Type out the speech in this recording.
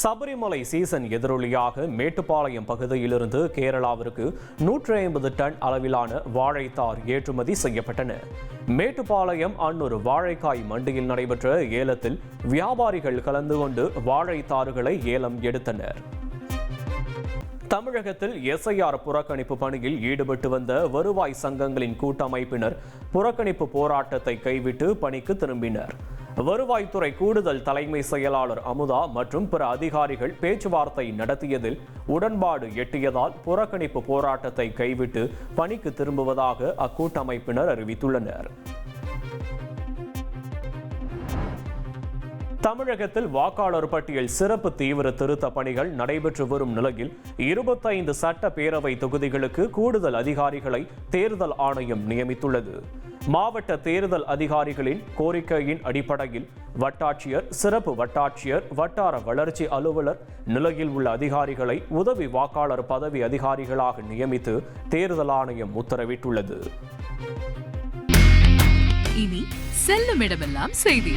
Sabarimala season எதிரொலியாக மேட்டுப்பாளையம் பகுதியிலிருந்து கேரளாவிற்கு நூற்றி ஐம்பது டன் அளவிலான வாழைத்தார் ஏற்றுமதி செய்யப்பட்டன. மேட்டுப்பாளையம் அன்னூர் வாழைக்காய் மண்டியில் நடைபெற்ற ஏலத்தில் வியாபாரிகள் கலந்து கொண்டு வாழைத்தாறுகளை ஏலம் எடுத்தனர். தமிழகத்தில் எஸ்ஐஆர் புறக்கணிப்பு பணியில் ஈடுபட்டு வந்த வருவாய் சங்கங்களின் கூட்டமைப்பினர் புறக்கணிப்பு போராட்டத்தை கைவிட்டு பணிக்கு திரும்பினர். வருவாய்த்துறை கூடுதல் தலைமை செயலாளர் அமுதா மற்றும் பிற அதிகாரிகள் பேச்சுவார்த்தை நடத்தியதில் உடன்பாடு எட்டியதால் புறக்கணிப்பு போராட்டத்தை கைவிட்டு பணிக்கு திரும்புவதாக அக்கூட்டமைப்பினர் அறிவித்துள்ளனர். தமிழகத்தில் வாக்காளர் பட்டியல் சிறப்பு தீவிர திருத்த பணிகள் நடைபெற்று வரும் நிலையில் இருபத்தைந்து சட்டப்பேரவை தொகுதிகளுக்கு கூடுதல் அதிகாரிகளை தேர்தல் ஆணையம் நியமித்துள்ளது. மாவட்ட தேர்தல் அதிகாரிகளின் கோரிக்கையின் அடிப்படையில் வட்டாட்சியர் சிறப்பு வட்டாட்சியர் வட்டார வளர்ச்சி அலுவலர் நிலையில் உள்ள அதிகாரிகளை உதவி வாக்காளர் பதவி அதிகாரிகளாக நியமித்து தேர்தல் ஆணையம் உத்தரவிட்டுள்ளது. இனி செல்லும் இடமெல்லாம் செய்தி.